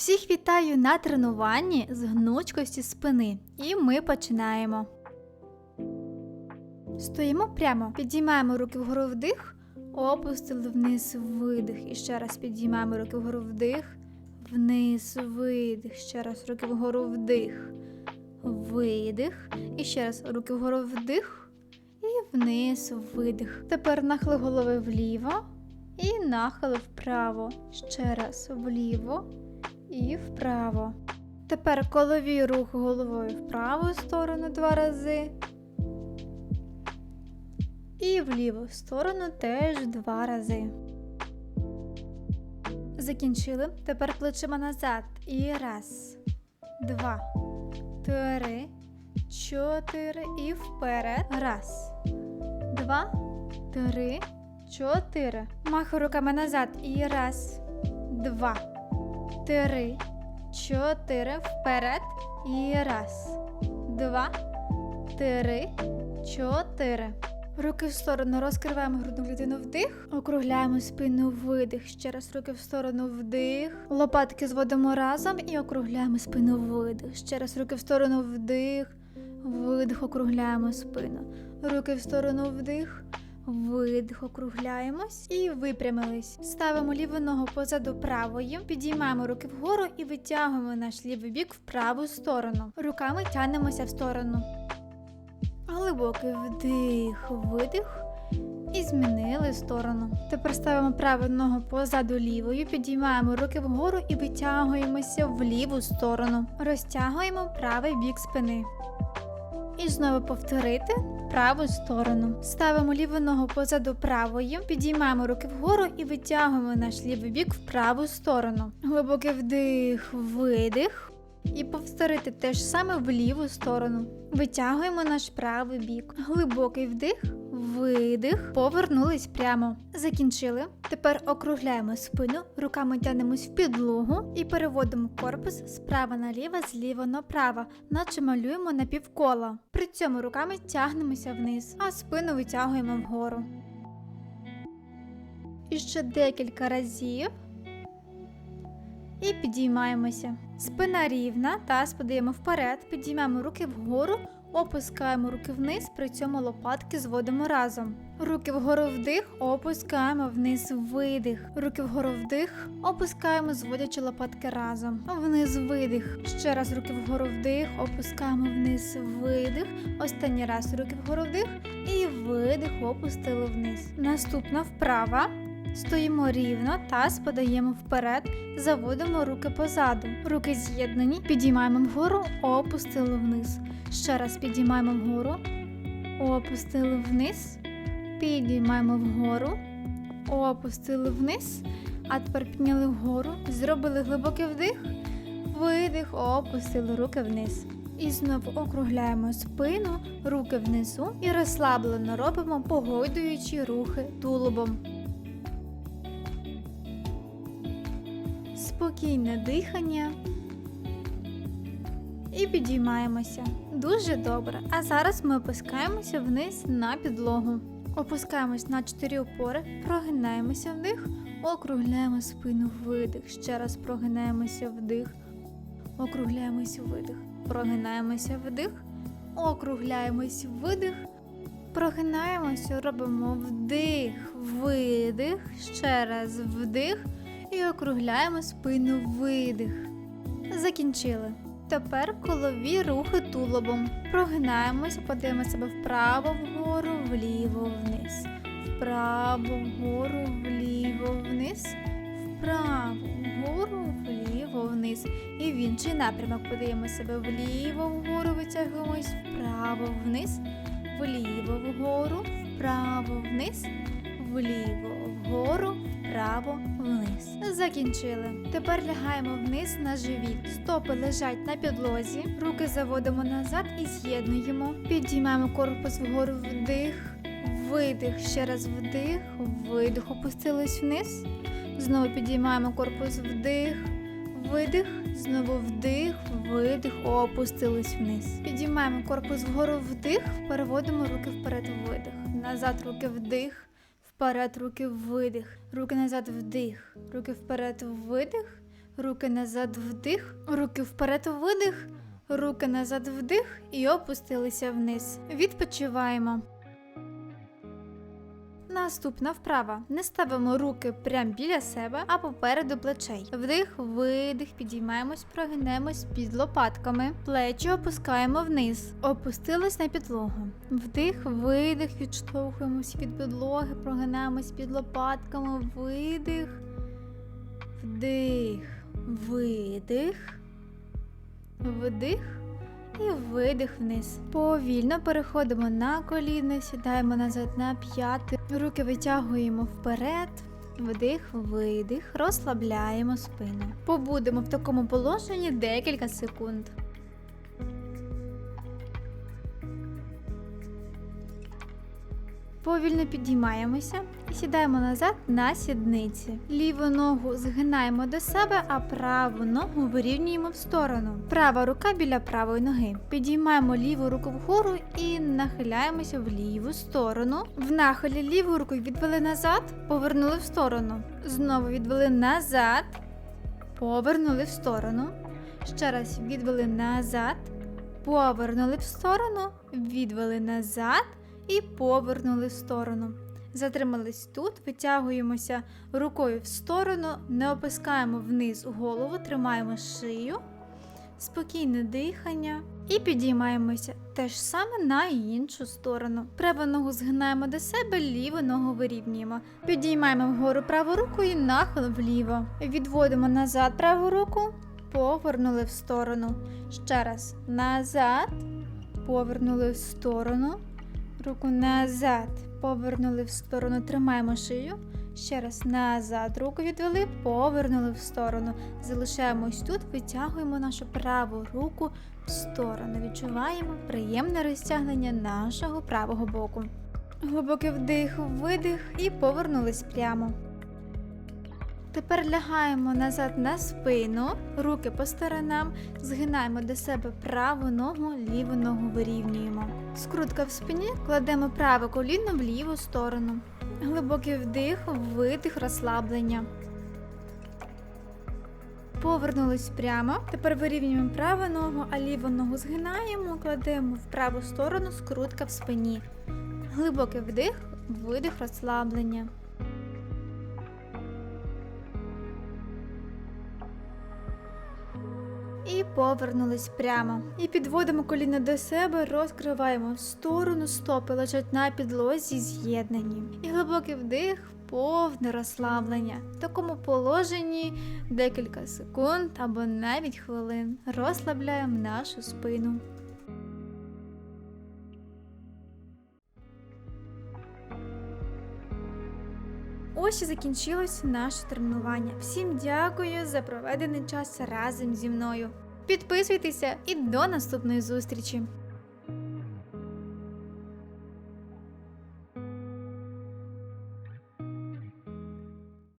Всіх вітаю на тренуванні з гнучкості спини. І ми починаємо. Стоїмо прямо, підіймаємо руки вгору вдих, опустили вниз видих. І ще раз підіймаємо руки вгору вдих, вниз видих. Ще раз руки вгору вдих, видих. І ще раз руки вгору вдих і вниз видих. Тепер нахили голови вліво і нахили вправо. Ще раз вліво і вправо. Тепер колові рух головою в праву сторону два рази. І в ліву сторону теж два рази. Закінчили. Тепер плечима назад. І раз, два, три, чотири. І вперед. Раз, два, три, чотири. Махаю руками назад. І раз, два три, чотири, вперед. І раз, два, три, чотири. Руки в сторону розкриваємо грудну клітину вдих, округляємо спину видих. Ще раз руки в сторону вдих. Лопатки зводимо разом і округляємо спину видих. Ще раз руки в сторону вдих. Видих, округляємо спину. Руки в сторону вдих. Видих, округляємось і випрямились. Ставимо ліву ногу позаду правої, підіймаємо руки вгору і витягуємо наш лівий бік в праву сторону. Руками тянемося в сторону. Глибокий вдих, видих. І змінили сторону. Тепер ставимо праву ногу позаду лівою, підіймаємо руки вгору і витягуємося в ліву сторону. Розтягуємо правий бік спини. І знову повторити праву сторону. Ставимо ліву ногу позаду правої, підіймаємо руки вгору і витягуємо наш лівий бік в праву сторону. Глибокий вдих, видих. І повторити те ж саме в ліву сторону. Витягуємо наш правий бік. Глибокий вдих, видих, повернулись прямо. Закінчили. Тепер округляємо спину, руками тянемось в підлогу і переводимо корпус справа наліво, зліва направо, наче малюємо на півкола. При цьому руками тягнемося вниз, а спину витягуємо вгору. І ще декілька разів. І підіймаємося. Спина рівна, таз подаємо вперед, підіймаємо руки вгору, опускаємо руки вниз, при цьому лопатки зводимо разом. Руки вгору вдих, опускаємо вниз видих. Руки вгору вдих, опускаємо, зводячи лопатки разом. Вниз видих. Ще раз руки вгору вдих, опускаємо вниз видих. Останній раз руки вгору вдих і видих, опустили вниз. Наступна вправа. Стоїмо рівно, таз подаємо вперед, заводимо руки позаду. Руки з'єднані, підіймаємо вгору, опустили вниз. Ще раз підіймаємо вгору, опустили вниз, підіймаємо вгору, опустили вниз. А тепер підняли вгору, зробили глибокий вдих, видих, опустили руки вниз. І знову округляємо спину, руки внизу і розслаблено робимо, погойдуючи рухи тулубом. Спокійне дихання. І підіймаємося. Дуже добре. А зараз ми опускаємося вниз на підлогу. Опускаємось на чотири опори, прогинаємося вдих, округляємо спину видих. Ще раз прогинаємося вдих, округляємося видих, прогинаємося вдих, округляємось видих, прогинаємося, робимо вдих, видих, ще раз вдих і округляємо спину видих. Закінчили. Тепер колові рухи тулубом. Прогинаємося, подаємо себе вправо, вгору, вліво, вниз. Вправо, вгору, вліво, вниз. Вправо, вгору, вліво, вниз. І в інший напрямок подаємо себе вліво, вгору, витягуємось, вправо, вниз, вліво, вгору, вправо, вниз, вліво, вгору, вправо, вниз. Закінчили. Тепер лягаємо вниз на живіт. Стопи лежать на підлозі, руки заводимо назад і з'єднуємо. Підіймаємо корпус вгору вдих, видих. Ще раз вдих, видих. Опустились вниз. Знову підіймаємо корпус вдих, видих. Знову вдих, видих, опустились вниз. Підіймаємо корпус вгору вдих, переводимо руки вперед, видих. Назад руки вдих. Вперед руки видих, руки назад вдих, руки вперед видих, руки назад вдих, руки вперед видих, руки назад вдих і опустилися вниз. Відпочиваємо. Наступна вправа. Не ставимо руки прямо біля себе, а попереду плечей. Вдих, видих, підіймаємось, прогинаємось під лопатками. Плечі опускаємо вниз. Опустились на підлогу. Вдих, видих, відштовхуємось від підлоги, прогинаємось під лопатками. Видих. Вдих, видих. Вдих і видих вниз. Повільно переходимо на коліни, сідаємо назад на п'яти, руки витягуємо вперед. Вдих, видих, розслабляємо спину. Побудемо в такому положенні декілька секунд. Повільно підіймаємося і сідаємо назад на сідниці. Ліву ногу згинаємо до себе, а праву ногу вирівнюємо в сторону. Права рука біля правої ноги. Підіймаємо ліву руку вгору і нахиляємося в ліву сторону. В нахилі ліву руку відвели назад, повернули в сторону. Знову відвели назад, повернули в сторону. Ще раз відвели назад, повернули в сторону, відвели назад і повернули в сторону. Затримались тут, витягуємося рукою в сторону, не опускаємо вниз голову, тримаємо шию, спокійне дихання і підіймаємося теж саме на іншу сторону. Праву ногу згинаємо до себе, ліву ногу вирівнюємо. Підіймаємо вгору праву руку і нахил вліво. Відводимо назад праву руку, повернули в сторону. Ще раз назад, повернули в сторону. Руку назад, повернули в сторону, тримаємо шию. Ще раз назад, руку відвели, повернули в сторону. Залишаємось тут, витягуємо нашу праву руку в сторону. Відчуваємо приємне розтягнення нашого правого боку. Глибокий вдих, видих і повернулись прямо. Тепер лягаємо назад на спину, руки по сторонам, згинаємо до себе праву ногу, ліву ногу вирівнюємо. Скрутка в спині, кладемо праве коліно в ліву сторону. Глибокий вдих, видих, розслаблення. Повернулись прямо. Тепер вирівнюємо праву ногу, а ліву ногу згинаємо, кладемо в праву сторону, скрутка в спині. Глибокий вдих, видих, розслаблення. І повернулись прямо. І підводимо коліна до себе, розкриваємо в сторону, стопи лежать на підлозі з'єднані. І глибокий вдих, повне розслаблення. В такому положенні декілька секунд або навіть хвилин розслабляємо нашу спину. Ось і закінчилось наше тренування. Всім дякую за проведений час разом зі мною. Підписуйтеся і до наступної зустрічі!